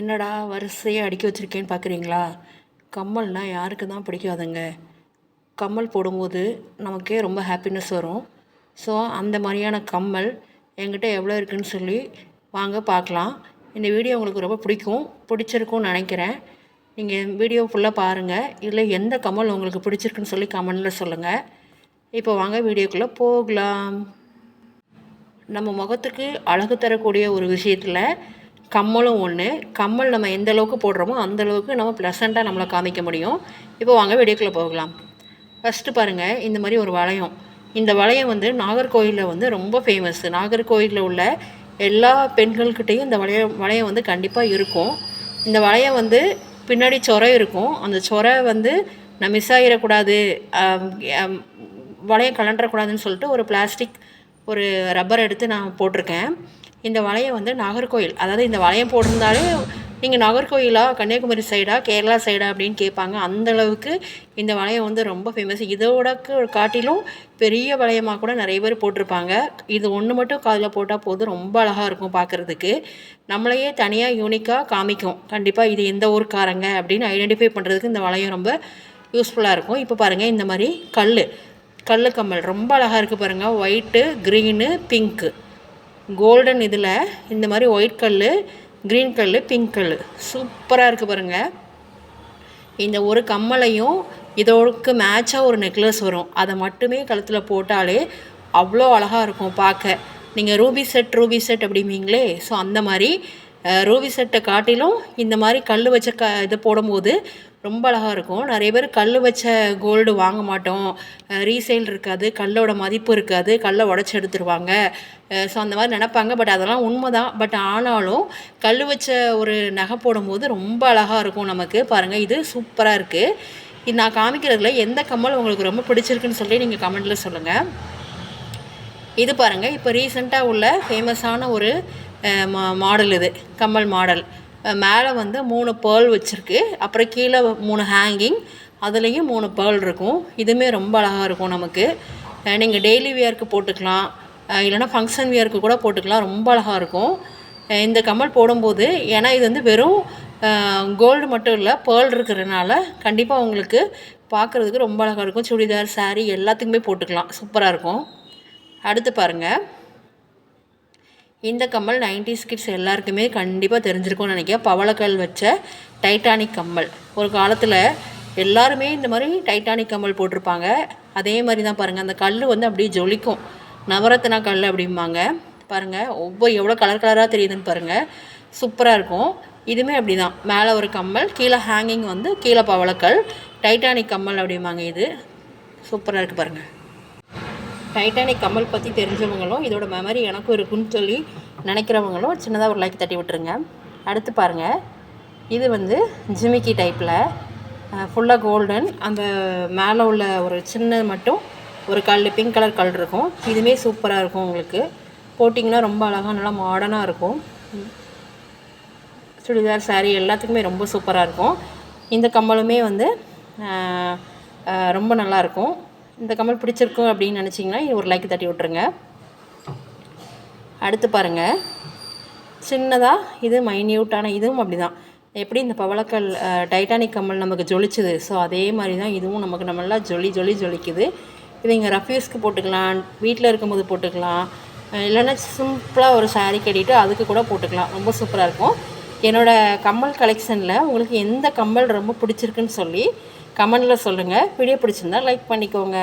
என்னடா வரிசையாக அடுக்கி வச்சுருக்கேன்னு பார்க்குறீங்களா கம்மல்னால் யாருக்கு தான் பிடிக்காதுங்க. கம்மல் போடும்போது நமக்கே ரொம்ப ஹாப்பினஸ் வரும். ஸோ அந்த மாதிரியான கம்மல் என்கிட்ட எவ்வளோ இருக்குன்னு சொல்லி வாங்க பார்க்கலாம். இந்த வீடியோ உங்களுக்கு ரொம்ப பிடிக்கும் பிடிச்சிருக்கும்னு நினைக்கிறேன். நீங்கள் வீடியோ ஃபுல்லாக பாருங்கள் இல்லை எந்த கம்மல் உங்களுக்கு பிடிச்சிருக்குன்னு சொல்லி கமெண்டில் சொல்லுங்கள் இப்போ வாங்க வீடியோக்குள்ளே போகலாம். நம்ம முகத்துக்கு அழகு தரக்கூடிய ஒரு விஷயத்தில் கம்மலும் ஒன்று கம்மல் நம்ம எந்த அளவுக்கு போடுறோமோ அந்த அளவுக்கு நம்ம ப்ளசண்ட்டாக நம்மளை காமிக்க முடியும். இப்போ வாங்க வீடியோக்குள்ளே போகலாம். ஃபஸ்ட்டு பாருங்கள் இந்த மாதிரி ஒரு வளையம். இந்த வளையம் வந்து நாகர்கோயிலில் வந்து ரொம்ப ஃபேமஸ் நாகர்கோயிலில் உள்ள எல்லா பெண்கள்கிட்டையும் இந்த வளைய வளையம் வந்து கண்டிப்பாக இருக்கும். இந்த வளையம் வந்து பின்னாடி சொரை இருக்கும். அந்த சொரை வந்து நான் மிஸ் ஆகிடக்கூடாது வளையம் கலண்டக்கூடாதுன்னு சொல்லிட்டு ஒரு பிளாஸ்டிக் ஒரு ரப்பர் எடுத்து நான் போட்டிருக்கேன். இந்த வளையம் வந்து நாகர்கோயில் அதாவது இந்த வளையம் போட்டிருந்தாலே நீங்கள் நாகர்கோயிலா கன்னியாகுமரி சைடா கேரளா சைடா அப்படின்னு கேட்பாங்க. அந்த அளவுக்கு இந்த வளையம் வந்து ரொம்ப ஃபேமஸ் இதோட காட்டிலும் பெரிய வளையமாக கூட நிறைய பேர் போட்டிருப்பாங்க. இது ஒன்று மட்டும் காதில் போட்டால் போதும். ரொம்ப அழகாக இருக்கும் பார்க்குறதுக்கு. நம்மளையே தனியாக யூனிக்காக காமிக்கும். கண்டிப்பாக இது எந்த ஊர்க்காரங்க அப்படின்னு ஐடென்டிஃபை பண்ணுறதுக்கு இந்த வளையம் ரொம்ப யூஸ்ஃபுல்லாக இருக்கும். இப்போ பாருங்கள் இந்த மாதிரி கல் கல் கம்மல். ரொம்ப அழகாக இருக்குது பாருங்கள் ஒயிட்டு க்ரீனு பிங்க்கு கோல்டன் இதில் இந்த மாதிரி ஒயிட் கல் க்ரீன் கல் பிங்க் கல் சூப்பராக இருக்குது பாருங்கள் இந்த ஒரு கம்மலையும் இதோடுக்கு மேட்சாக ஒரு நெக்லஸ் வரும். அதை மட்டுமே கழுத்தில் போட்டாலே அவ்வளோ அழகாக இருக்கும் பார்க்க. நீங்கள் ரூபி செட் ரூபி செட் அப்படிம்பீங்களே? ஸோ அந்த மாதிரி ரூபி செட்டை காட்டிலும் இந்த மாதிரி கல் வச்ச க இது போடும்போது ரொம்ப அழகாக இருக்கும். நிறைய பேர் கல் வச்ச கோல்டு வாங்க மாட்டோம். ரீசேல் இருக்காது கல்லோட மதிப்பு இருக்காது கல்லை உடச்சி எடுத்துருவாங்க. ஸோ அந்த மாதிரி நினைப்பாங்க. பட் அதெல்லாம் உண்மை தான் பட் ஆனாலும் கல் வச்ச ஒரு நகை போடும்போது ரொம்ப அழகாக இருக்கும் நமக்கு. பாருங்கள் இது சூப்பராக இருக்குது இது நான் காமிக்கிறதுல எந்த கம்மல் உங்களுக்கு ரொம்ப பிடிச்சிருக்குன்னு சொல்லி நீங்கள் கமெண்ட்டில் சொல்லுங்கள் இது பாருங்கள் இப்போ ரீசெண்டாக உள்ள ஃபேமஸான ஒரு மா மாடல் இது கம்மல் மாடல். மேலே வந்து மூணு பேர்ல் வச்சுருக்கு. அப்புறம் கீழே மூணு ஹேங்கிங் அதுலேயும் மூணு பேர்ல் இருக்கும். இதுவுமே ரொம்ப அழகாக இருக்கும் நமக்கு. நீங்கள் டெய்லி வியர்க்கு போட்டுக்கலாம். இல்லைன்னா ஃபங்க்ஷன் வியர்க்கு கூட போட்டுக்கலாம். ரொம்ப அழகாக இருக்கும். இந்த கம்மல் போடும்போது ஏன்னா இது வந்து வெறும் கோல்டு மட்டும் இல்லை பேர்ல் இருக்கிறதுனால கண்டிப்பாக உங்களுக்கு பார்க்குறதுக்கு ரொம்ப அழகாக இருக்கும். சுடிதார் சாரீ எல்லாத்துக்குமே போட்டுக்கலாம். சூப்பராக இருக்கும். அடுத்து பாருங்கள் இந்த கம்மல் 90s கிட்ஸ் எல்லாருக்குமே கண்டிப்பாக தெரிஞ்சிருக்கும்னு நினைக்கிறேன். பவளக்கல் வச்ச டைட்டானிக் கம்மல். ஒரு காலத்தில் எல்லாருமே இந்த மாதிரி டைட்டானிக் கம்மல் போட்டிருப்பாங்க. அதே மாதிரி தான் பாருங்கள் அந்த கல் வந்து அப்படியே ஜொலிக்கும். நவரத்னா கல் அப்படிம்பாங்க. பாருங்கள் ஒவ்வொரு எவ்வளோ கலர் கலராக தெரியுதுன்னு பாருங்கள் சூப்பராக இருக்கும். இதுவுமே அப்படி தான் மேலே ஒரு கம்மல் கீழே ஹேங்கிங் வந்து கீழே பவளக்கல். டைட்டானிக் கம்மல் அப்படிம்பாங்க இது. சூப்பராக இருக்குது பாருங்கள் டைட்டானிக் கம்மல் பற்றி தெரிஞ்சவங்களும் இதோட மெமரி எனக்கும் இருக்குன்னு சொல்லி நினைக்கிறவங்களும் சின்னதாக ஒரு லைக் தட்டி விட்டுருங்க. அடுத்து பாருங்கள் இது வந்து ஜிமிக்கி டைப்பில் ஃபுல்லாக கோல்டன் அந்த மேலே உள்ள ஒரு சின்ன மட்டும் ஒரு கல் பிங்க் கலர் கல் இருக்கும். இதுவுமே சூப்பராக இருக்கும் உங்களுக்கு. போட்டிங்கன்னா ரொம்ப அழகாக நல்லா மாடர்னாக இருக்கும். சுடிதார் சாரீ எல்லாத்துக்குமே ரொம்ப சூப்பராக இருக்கும். இந்த கம்மலுமே வந்து ரொம்ப நல்லாயிருக்கும் இந்த கமல் பிடிச்சிருக்கும் அப்படின்னு நினச்சிங்கன்னா ஒரு லைக் தட்டி விட்ருங்க அடுத்து பாருங்கள் சின்னதாக இது மைன்யூட்டான இதுவும் அப்படி தான் எப்படி இந்த பவளக்கல் டைட்டானிக் கம்மல் நமக்கு ஜொலிச்சுது? ஸோ அதே மாதிரி தான் இதுவும் நமக்கு நல்லா ஜொலி ஜொலி ஜொலிக்குது. இது இங்கே ரஃப்யூஸ்க்கு போட்டுக்கலாம் வீட்டில் இருக்கும்போது போட்டுக்கலாம். இல்லைன்னா சிம்பிளாக ஒரு saree கட்டிட்டு அதுக்கு கூட போட்டுக்கலாம். ரொம்ப சூப்பராக இருக்கும். என்னோடய கம்மல் கலெக்ஷனில் உங்களுக்கு எந்த கம்மல் ரொம்ப பிடிச்சிருக்குன்னு சொல்லி கமெண்டில் சொல்லுங்கள் வீடியோ பிடிச்சிருந்தா லைக் பண்ணிக்கோங்க.